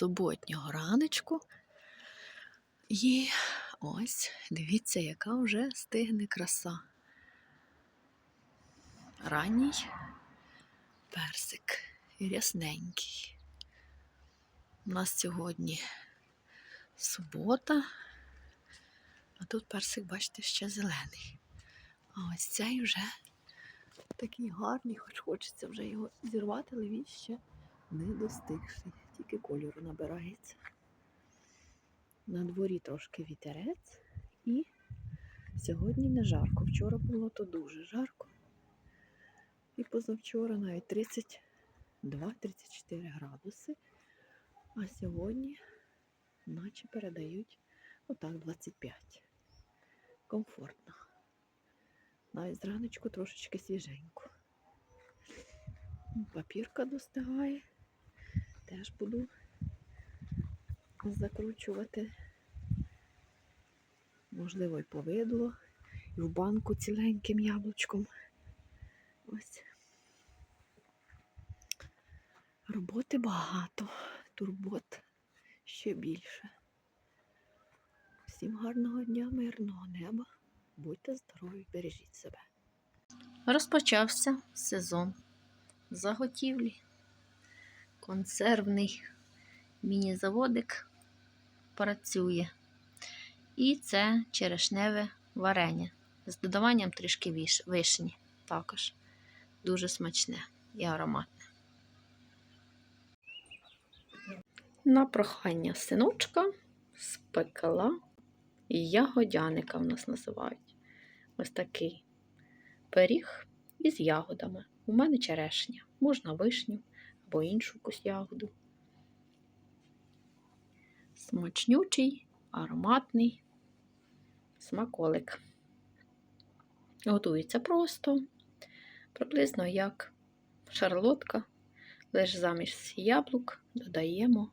суботнього раночку. І ось дивіться, яка вже стигне краса. Ранній персик рясненький. У нас сьогодні субота, а тут персик, бачите, ще зелений. А ось цей вже такий гарний, хоч хочеться вже його зірвати, але він ще не достигший, тільки кольору набирається. На дворі трошки вітерець і сьогодні не жарко. Вчора було то дуже жарко. І позавчора навіть 32-34 градуси. А сьогодні наче передають отак 25. Комфортно. Навіть зраночку трошечки свіженько. Папірка достигає. Теж буду закручувати. Можливо, і повидло, і в банку ціленьким яблучком. Ось. Роботи багато, турбот ще більше. Всім гарного дня, мирного неба. Будьте здорові, бережіть себе. Розпочався сезон заготівлі. Консервний міні-заводик працює. І це черешневе варення з додаванням трішки вишні. Також дуже смачне і ароматне. На прохання синочка спекла ягодяника в нас називають. Ось такий пиріг із ягодами. У мене черешня, можна вишню або іншу якусь ягоду. Смачнючий, ароматний смаколик. Готується просто, приблизно як шарлотка, лише замість яблук додаємо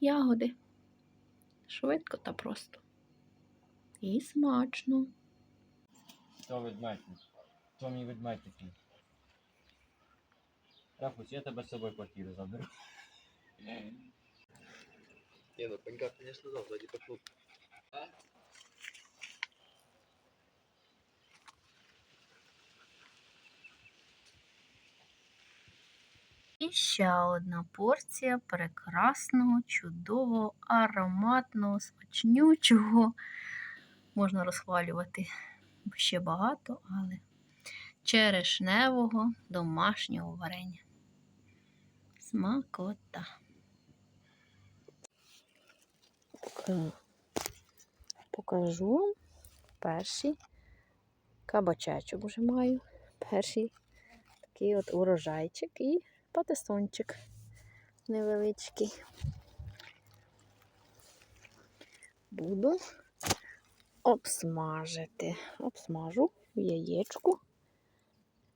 ягоди. Швидко та просто. І смачно. То ведмедь. То мій ведмедь Рафус, я тебе з собою квартиру заберу. Не, ну пенька, конечно, да, сзади пошел. І ще одна порція прекрасного, чудового, ароматного, смачнючого. Можна розхвалювати ще багато, але черешневого домашнього варення. Смакота. Покажу перший кабачечок вже маю. Перший такий от урожайчик і патисончик невеличкий. Буду обсмажити. Обсмажу яєчку.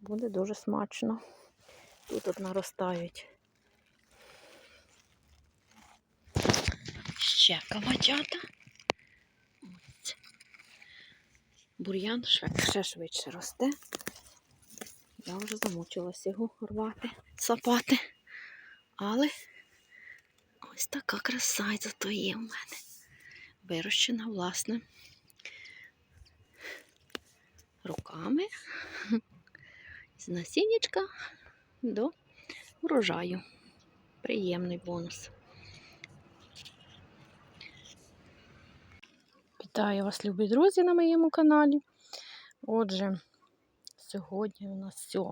Буде дуже смачно. Тут от наростають ще кабачата. Ось. Бур'ян ще швидше росте. Я вже замучилася його рвати, сапати. Але ось така краса й зато є в мене. Вирощена, власне, руками з насіннячка до урожаю. Приємний бонус. Вітаю вас, любі друзі, на моєму каналі. Отже, сьогодні у нас 7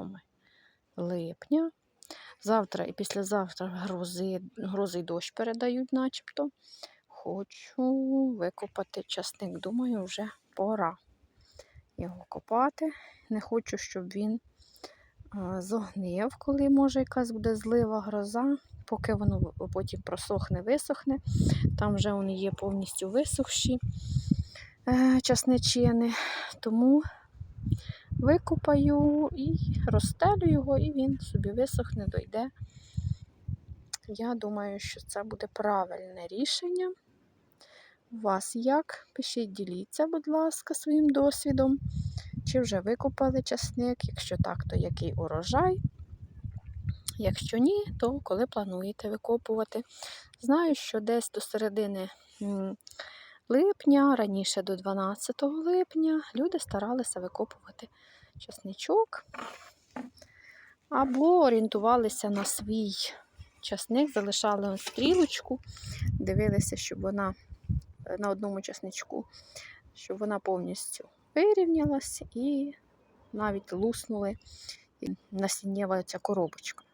липня. Завтра і післязавтра грози, грози й дощ передають, начебто. Хочу викопати часник. Думаю, вже пора його копати. Не хочу, щоб він зогнив, коли може якась буде злива гроза. Поки воно потім просохне, висохне. Там вже вони є повністю висохші часничини. Тому викопаю і розстелю його, і він собі висохне, дойде. Я думаю, що це буде правильне рішення. У вас як? Пишіть, діліться, будь ласка, своїм досвідом. Чи вже викопали часник? Якщо так, то який урожай? Якщо ні, то коли плануєте викопувати. Знаю, що десь до середини липня, раніше до 12 липня, люди старалися викопувати часничок або орієнтувалися на свій часник, залишали стрілочку, дивилися, щоб вона е, на одному часничку, щоб вона повністю вирівнялась і навіть луснули насіннєва ця коробочка.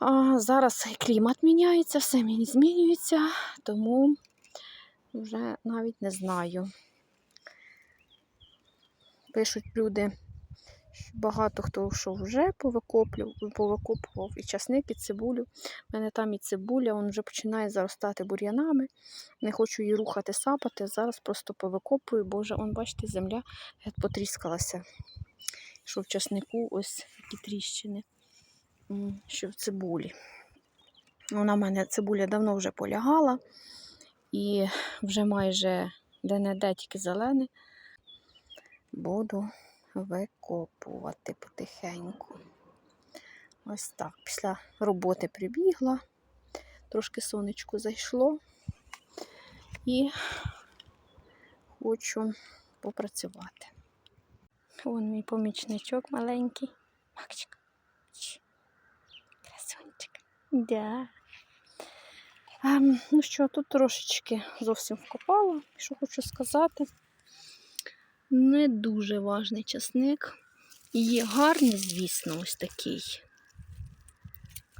А зараз клімат міняється, все змінюється, тому вже навіть не знаю. Пишуть люди, що багато хто що вже повикопував і часник, і цибулю. У мене там і цибуля, він вже починає заростати бур'янами. Не хочу її рухати, сапати. Зараз просто повикопую, бо вже, он, бачите, земля потріскалася. Що в часнику ось які тріщини, що в цибулі. Вона в мене цибуля давно вже полягала і вже майже де-не-де тільки зелене. Буду викопувати потихеньку. Ось так. Після роботи прибігла, трошки сонечко зайшло і хочу попрацювати. Вон мій помічничок маленький. Макчик. Красунчик. Да. Ем, ну що, тут трошечки зовсім вкопала. Що хочу сказати. Не дуже важний часник. Є гарний, звісно, ось такий.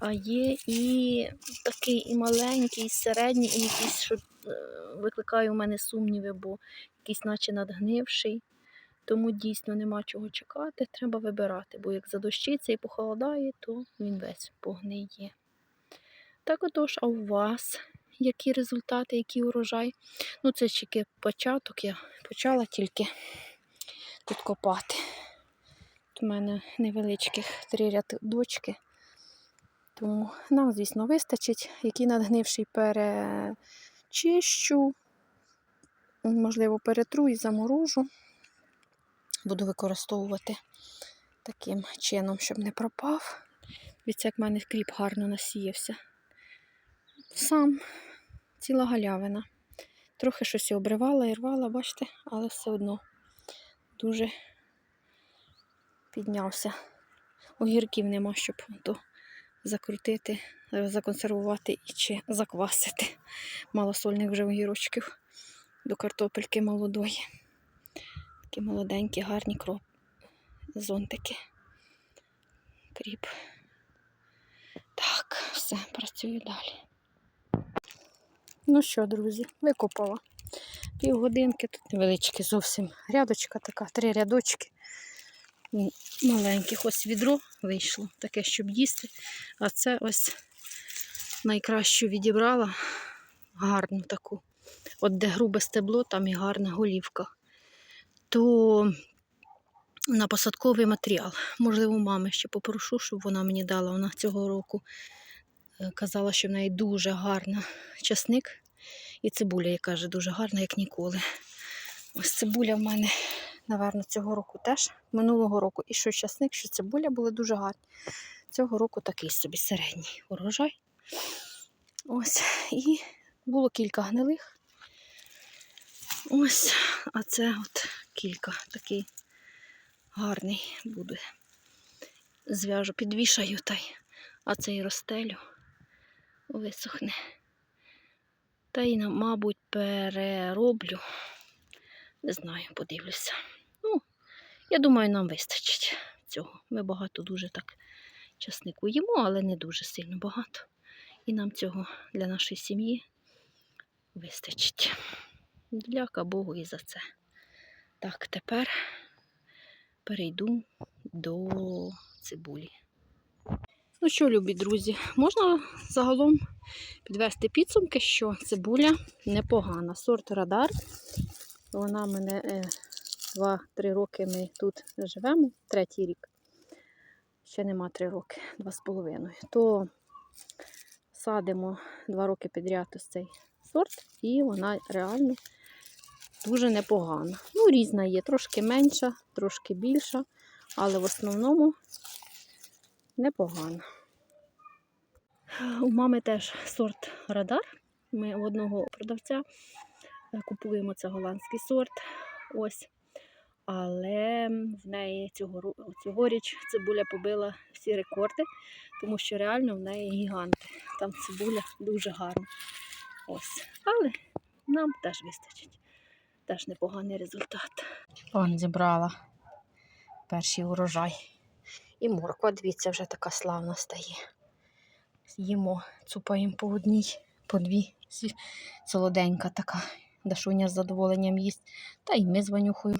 А є і такий і маленький, і середній, і якийсь, що е, викликає у мене сумніви, бо якийсь наче надгнивший. Тому дійсно нема чого чекати, треба вибирати, бо як задощиться і похолодає, то він весь погниє. Так отож, а у вас які результати, який урожай? Ну, це тільки початок, я почала тільки тут копати. У мене невеличких три рядочки. Тому нам, звісно, вистачить. Який надгнивший перечищу, можливо, перетру і заморожу. Буду використовувати таким чином, щоб не пропав. Дивіться, як в мене кріп гарно насіявся. Сам ціла галявина. Трохи щось і обривала і рвала, бачите, але все одно дуже піднявся. Огірків нема, щоб то закрутити, е, законсервувати і чи заквасити. Малосольних вже огірочків до картопельки молодої. Такі молоденькі, гарні кроп. Зонтики. Кріп. Так, все, працюю далі. Ну що, друзі, викопала. Півгодинки, тут невеличкі зовсім рядочка така, три рядочки. Маленьких ось відро вийшло, таке, щоб їсти. А це ось найкращу відібрала, гарну таку. От де грубе стебло, там і гарна голівка. То на посадковий матеріал. Можливо, мами ще попрошу, щоб вона мені дала. Вона цього року казала, що в неї дуже гарна часник. І цибуля, я каже, дуже гарна, як ніколи. Ось цибуля в мене, напевно, цього року теж. Минулого року і що часник, що цибуля були дуже гарні. Цього року такий собі середній урожай. Ось. І було кілька гнилих. Ось, а це от кілька такий гарний буде. Зв'яжу, підвішаю та й, а цей розстелю висохне. Та й, мабуть, перероблю. Не знаю, подивлюся. Ну, я думаю, нам вистачить цього. Ми багато дуже так часнику їмо, але не дуже сильно багато. І нам цього для нашої сім'ї вистачить. Дяка Богу і за це. Так, тепер перейду до цибулі. Ну що, любі друзі, можна загалом підвести підсумки, що цибуля непогана. Сорт радар. Вона мене е, 2-3 роки ми тут живемо, третій рік. Ще нема 3 роки, 2,5. То садимо 2 роки підряд ось цей сорт, і вона реально дуже непогана. Ну, різна є, трошки менша, трошки більша, але в основному непогана. У мами теж сорт радар. Ми у одного продавця е, купуємо це голландський сорт. Ось. Але в неї цього, цьогоріч цибуля побила всі рекорди, тому що реально в неї гіганти. Там цибуля дуже гарна. Ось. Але нам теж вистачить. Теж непоганий результат. Он зібрала перший урожай. І морква, дивіться, вже така славна стає. Їмо, цупаємо по одній, по дві. Солоденька така. Дашуня з задоволенням їсть. Та й ми з Ванюхою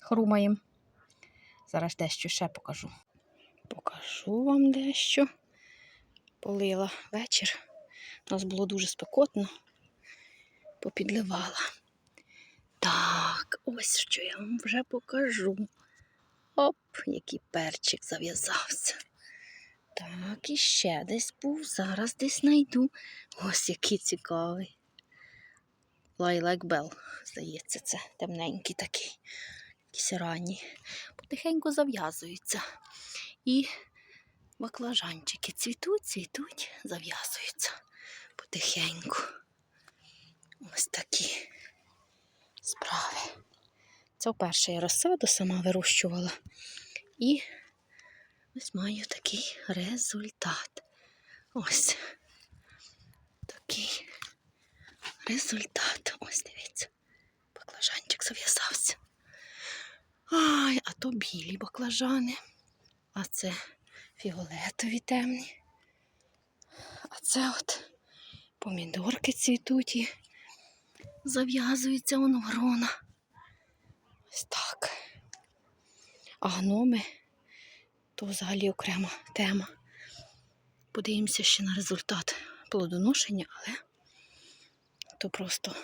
хрумаємо. Зараз дещо ще покажу. Покажу вам дещо. Полила вечір. У нас було дуже спекотно. Попідливала. Так, ось що я вам вже покажу. Оп, який перчик зав'язався. Так, і ще десь був. Зараз десь знайду. Ось який цікавий. Lilac Bell, здається, це темненький такий. Якісь ранні. Потихеньку зав'язуються. І баклажанчики цвітуть, цвітуть, зав'язуються потихеньку. Ось такі справи. Це вперше я розсаду сама вирощувала. І ось маю такий результат. Ось такий результат. Ось дивіться. Баклажанчик зав'язався. Ай, а то білі баклажани. А це фіолетові темні. А це от помідорки цвітуть і зав'язуються воно грона. Так. А гноми то взагалі окрема тема. Подивимося ще на результат плодоношення, але то просто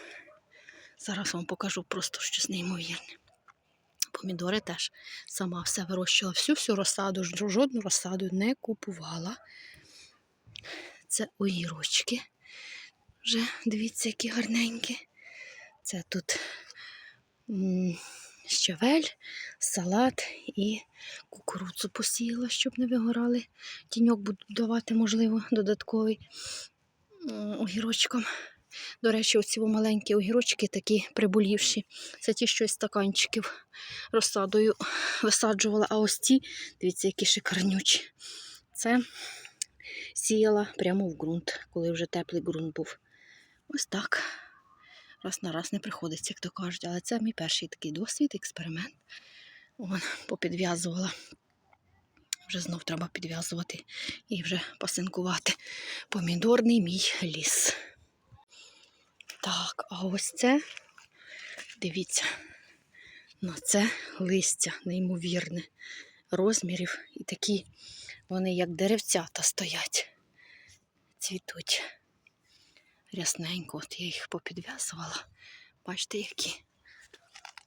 зараз вам покажу просто щось неймовірне. Помідори теж сама все вирощувала, всю-всю розсаду, жодну розсаду не купувала. Це огірочки. Вже дивіться, які гарненькі. Це тут щавель, салат і кукурудзу посіяла, щоб не вигорали. Тіньок буду давати, можливо, додатковий огірочком. До речі, оці маленькі огірочки такі приболівші. Це ті, що із стаканчиків розсадою висаджувала. А ось ці, дивіться, які шикарнючі. Це сіяла прямо в ґрунт, коли вже теплий ґрунт був. Ось так. Раз на раз не приходиться, як то кажуть. Але це мій перший такий досвід, експеримент. Вон, попідв'язувала. Вже знов треба підв'язувати і вже пасинкувати помідорний мій ліс. Так, а ось це, дивіться, на це листя неймовірне розмірів. І такі вони, як деревцята, стоять, цвітуть. Рясненько, от я їх попідв'язувала. Бачите, які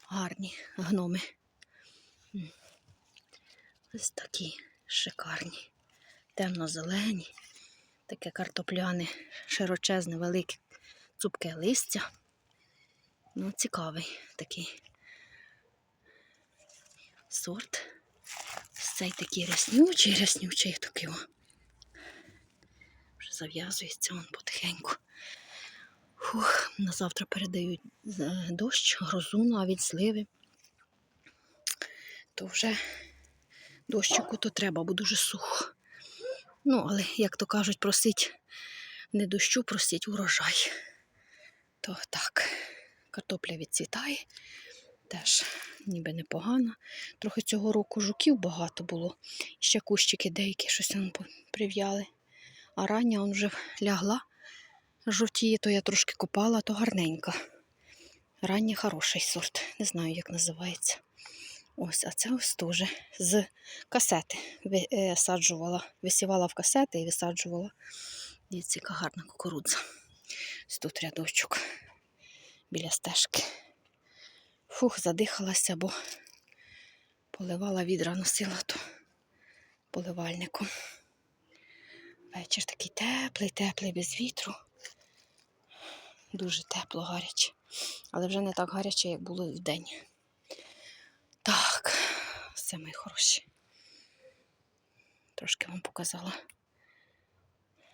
гарні гноми. Ось такі шикарні, темно-зелені, таке картопляне, широчезне, велике, цупке листя. Ну, цікавий такий сорт. Ось Цей такий ряснючий, ряснючий такий. о. Зав'язується він потихеньку. Фух, на завтра передають е, дощ, грозу, навіть зливи. То вже дощику то треба, бо дуже сухо. Ну, але, як то кажуть, просить не дощу, просить урожай. То так, картопля відцвітає, теж ніби непогано. Трохи цього року жуків багато було. Ще кущики деякі щось он прив'яли. А рання он вже лягла. Жовтіє, то я трошки копала, то гарненька. Рання хороший сорт. Не знаю, як називається. Ось, а це ось теж з касети ви- е. Висівала в касети і висаджувала. Дивіться, яка гарна кукурудза. Ось тут рядочок біля стежки. Фух, задихалася, бо поливала відра, носила то поливальником. Вечір такий теплий, теплий, без вітру. Дуже тепло, гаряче. Але вже не так гаряче, як було вдень. Так, все мої хороші. Трошки вам показала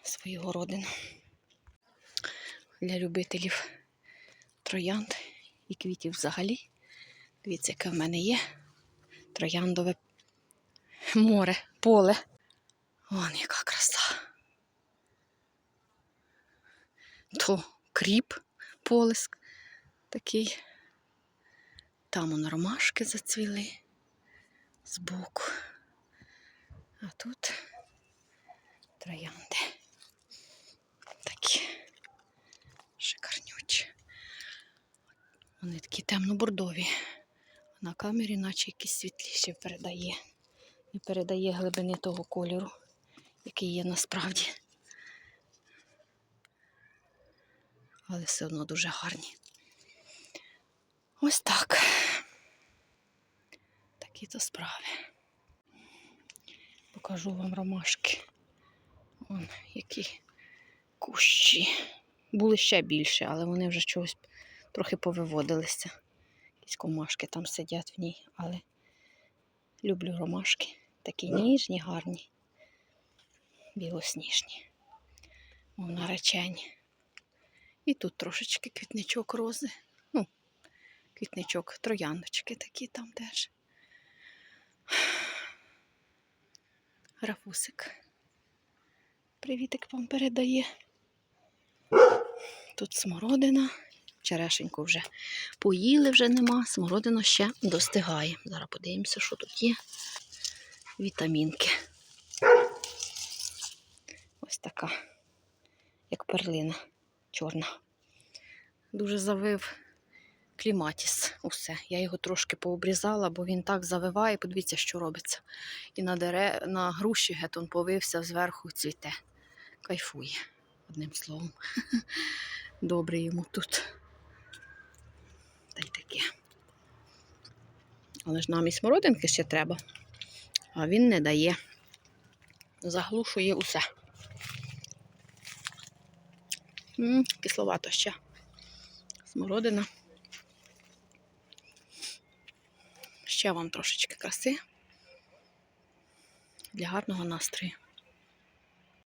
свою городину. Для любителів троянд і квітів взагалі. Дивіться, яке в мене є трояндове море, поле. Вон яка краса. То кріп полиск такий. Там он ромашки зацвіли збоку. А тут троянди. Такі шикарнючі. Вони такі темно-бордові. На камері наче якісь світліші передає. Не передає глибини того кольору, який є насправді. Але все одно дуже гарні. Ось так. Такі то справи. Покажу вам ромашки. Вон які кущі. Були ще більше, але вони вже чогось трохи повиводилися. Якісь комашки там сидять в ній, але люблю ромашки. Такі ніжні, гарні, білосніжні. Вон наречені. І тут трошечки квітничок рози. Ну, квітничок, трояндочки такі там теж. Рафусик. Привітик вам передає. Тут смородина. Черешеньку вже поїли, вже нема. Смородина ще достигає. Зараз подивимося, що тут є. Вітамінки. Ось така, як перлина чорна. Дуже завив кліматіс. Усе. Я його трошки пообрізала, бо він так завиває. Подивіться, що робиться. І на, дере... на груші гетон повився зверху цвіте. Кайфує, одним словом. Добре йому тут. Та й таке. Але ж нам і смородинки ще треба. А він не дає. Заглушує усе. Кисловато ще. Смородина. Ще вам трошечки краси для гарного настрою.